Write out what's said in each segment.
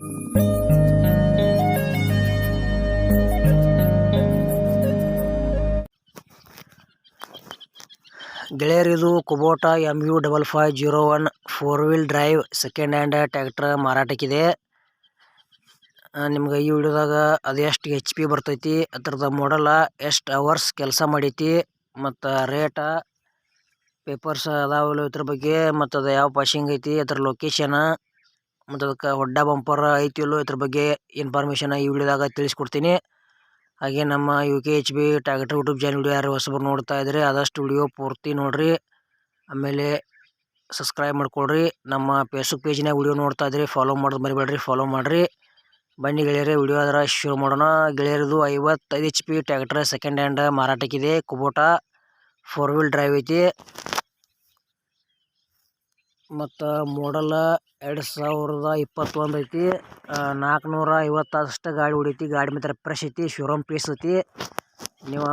ಗೆಳೆಯರಿದು Kubota M U double five zero one four wheel drive second hand tractor ಮಾರಾಟಕ್ಕಿದೆ. ನಿಮ್ಗೆ ಈ ವಿಡಿಯೋದಾಗ ಅದು ಎಷ್ಟು H P ಬರ್ತೈತಿ, ಅದ್ರದ್ದು ಮಾಡಲ ಎಷ್ಟು ಅವರ್ಸ್ ಕೆಲಸ ಮಾಡೈತಿ, ಮತ್ತು ರೇಟ ಪೇಪರ್ಸ್ ಅದಾವಲ್ಲ ಇದ್ರ ಬಗ್ಗೆ ಮತ್ತು ಅದು ಯಾವ ಪಾಶಿಂಗ್ ಐತಿ, ಅದ್ರ ಲೊಕೇಶನ ಮತ್ತು ಅದಕ್ಕೆ ಹೊಡ್ಡ ಬಂಪರ್ ಐತಿ ಇಲ್ಲೋ ಇದ್ರ ಬಗ್ಗೆ ಇನ್ಫಾರ್ಮೇಷನ್ ಈ ವಿಡಿಯೋದಾಗ ತಿಳಿಸ್ಕೊಡ್ತೀನಿ. ಹಾಗೆ ನಮ್ಮ U K H B tractor YouTube channel video ಯಾರು ಹೊಸಬರು ನೋಡ್ತಾ ಇದ್ರೆ ಆದಷ್ಟು ವಿಡಿಯೋ ಪೂರ್ತಿ ನೋಡಿರಿ. ಆಮೇಲೆ ಸಬ್ಸ್ಕ್ರೈಬ್ ಮಾಡ್ಕೊಳ್ರಿ. ನಮ್ಮ ಫೇಸ್ಬುಕ್ ಪೇಜ್ನಾಗ ವಿಡಿಯೋ ನೋಡ್ತಾ ಇದ್ರಿ ಫಾಲೋ ಮಾಡೋದು ಮರಿಬೇಡ್ರಿ ಫಾಲೋ ಮಾಡಿರಿ. ಬನ್ನಿ ಗೆಳೆಯರೆ, ವಿಡಿಯೋ ಅದರ ಶುರು ಮಾಡೋಣ. ಗೆಳೆಯರದು ಐವತ್ತೈದು H P tractor second hand ಮಾರಾಟಕ್ಕಿದೆ Kubota four wheel drive ಐತಿ. ಮತ್ತು ಮೋಡಲ ಎರಡು ಸಾವಿರದ ಇಪ್ಪತ್ತೊಂದು ಐತಿ. ನಾಲ್ಕುನೂರ ಐವತ್ತಷ್ಟು ಗಾಡಿ ಹೊಡಿತಿ. ಗಾಡಿ ಮಾತ್ರ ಫ್ರೆಶ್ ಐತಿ ಶೋರೂಮ್ ಪೀಸ್ ಐತಿ. ನೀವು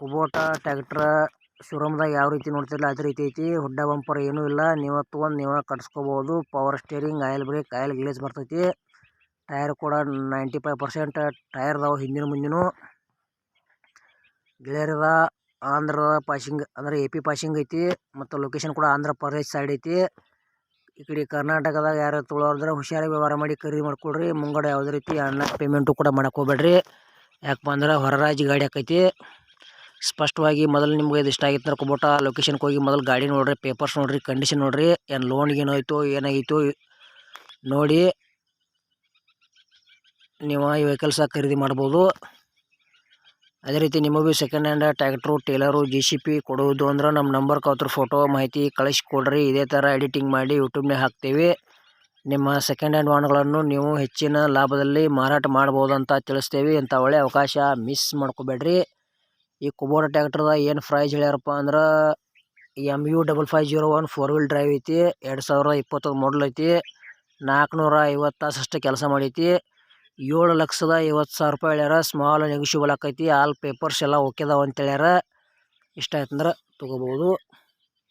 ಕುಬೋಟ ಟ್ಯಾಕ್ಟ್ರ ಶೋರೂಮ್ದಾಗ ಯಾವ ರೀತಿ ನೋಡ್ತಿರಲ್ಲ ಅದೇ ರೀತಿ ಐತಿ. ಹುಡ್ಡ ಬಂಪರ್ ಏನೂ ಇಲ್ಲ. ನೀವು ತೊಗೊಂಡು ನೀವು ಕಟ್ಸ್ಕೋಬೋದು. Power steering oil brake oil glaze ಬರ್ತೈತಿ. ಟೈರ್ ಕೂಡ ನೈಂಟಿ ಫೈವ್ ಪರ್ಸೆಂಟ್ ಟೈರ್ ಅದಾವೆ ಹಿಂದಿನ ಮುಂದಿನೂ. ಗೆಳೆಯರದ ಆಂಧ್ರದ ಪಾಸಿಂಗ್ ಅಂದರೆ ಎ ಪಿ ಪಾಸಿಂಗ್ ಐತಿ. ಮತ್ತು ಲೊಕೇಶನ್ ಕೂಡ ಆಂಧ್ರ ಪ್ರದೇಶ್ ಸೈಡ್ ಐತಿ. ಈ ಕಡೆ ಕರ್ನಾಟಕದಾಗ ಯಾರು ತೊಳೋದ್ರೆ ಹುಷಾರಾಗಿ ವ್ಯವಹಾರ ಮಾಡಿ ಖರೀದಿ ಮಾಡ್ಕೊಳ್ರಿ ಮುಂಗಡೆ ಯಾವುದೇ ರೀತಿ ಅನ್ನ ಪೇಮೆಂಟು ಕೂಡ ಮಾಡಕ್ಕೆ ಹೋಗ್ಬೇಡ್ರಿ. ಯಾಕಪ್ಪ ಅಂದ್ರೆ ಹೊರ ರಾಜ್ಯ ಗಾಡಿ ಆಕೈತಿ. ಸ್ಪಷ್ಟವಾಗಿ ಮೊದಲು ನಿಮ್ಗೆ ಇದು ಇಷ್ಟ ಆಗಿತ್ತು ಅಂದ್ರೆ ಕುಬೋಟ ಲೊಕೇಶನ್ಗೆ ಹೋಗಿ ಮೊದಲು ಗಾಡಿ ನೋಡ್ರಿ ಪೇಪರ್ಸ್ ನೋಡ್ರಿ ಕಂಡೀಷನ್ ನೋಡ್ರಿ, ಏನು ಲೋನ್ಗೆ ಏನಾಯಿತು ಏನಾಗಿತ್ತು ನೋಡಿ. ನೀವು ಈ ವೆಹಿಕಲ್ಸ ಖರೀದಿ ಮಾಡ್ಬೋದು. ಅದೇ ರೀತಿ ನಿಮಗೂ second hand tractor trailer G C P ಕೊಡುವುದು ಅಂದ್ರೆ ನಮ್ಮ ನಂಬರ್ ಅವ್ರ ಫೋಟೋ ಮಾಹಿತಿ ಕಳಿಸ್ಕೊಡ್ರಿ. ಇದೇ ಥರ ಎಡಿಟಿಂಗ್ ಮಾಡಿ ಯೂಟ್ಯೂಬ್ನಾಗ ಹಾಕ್ತೀವಿ. ನಿಮ್ಮ ಸೆಕೆಂಡ್ ಹ್ಯಾಂಡ್ ವಾಹನಗಳನ್ನು ನೀವು ಹೆಚ್ಚಿನ ಲಾಭದಲ್ಲಿ ಮಾರಾಟ ಮಾಡ್ಬೋದು ಅಂತ ತಿಳಿಸ್ತೀವಿ. ಇಂಥ ಒಳ್ಳೆ ಅವಕಾಶ ಮಿಸ್ ಮಾಡ್ಕೋಬೇಡ್ರಿ. ಈ ಕುಬೋಟ ಟ್ಯಾಕ್ಟ್ರದ ಏನು ಪ್ರೈಸ್ ಹೇಳ್ಯಾರಪ್ಪ ಅಂದ್ರೆ M U double five zero one four wheel drive ಐತಿ. ಎರಡು ಸಾವಿರದ ಇಪ್ಪತ್ತೊಂದು ಮಾಡಲ್ ಐತಿ. ನಾಲ್ಕುನೂರ ಐವತ್ತು ತಾಸಷ್ಟು ಕೆಲಸ ಮಾಡೈತಿ. ಏಳು ಲಕ್ಷದ ಐವತ್ತು ಸಾವಿರ ರೂಪಾಯಿ ಹೇಳ್ಯಾರ. ಸ್ಮಾಲ್ ನೆಗೋಷಿಯಬಲ್ ಆಕೈತಿ. ಆಲ್ ಪೇಪರ್ಸ್ ಎಲ್ಲ ಓಕೆ ಅದಾವ ಅಂತ ಹೇಳ್ಯಾರ ಇಷ್ಟ ಆಯ್ತಂದ್ರೆ ತೊಗೋಬೋದು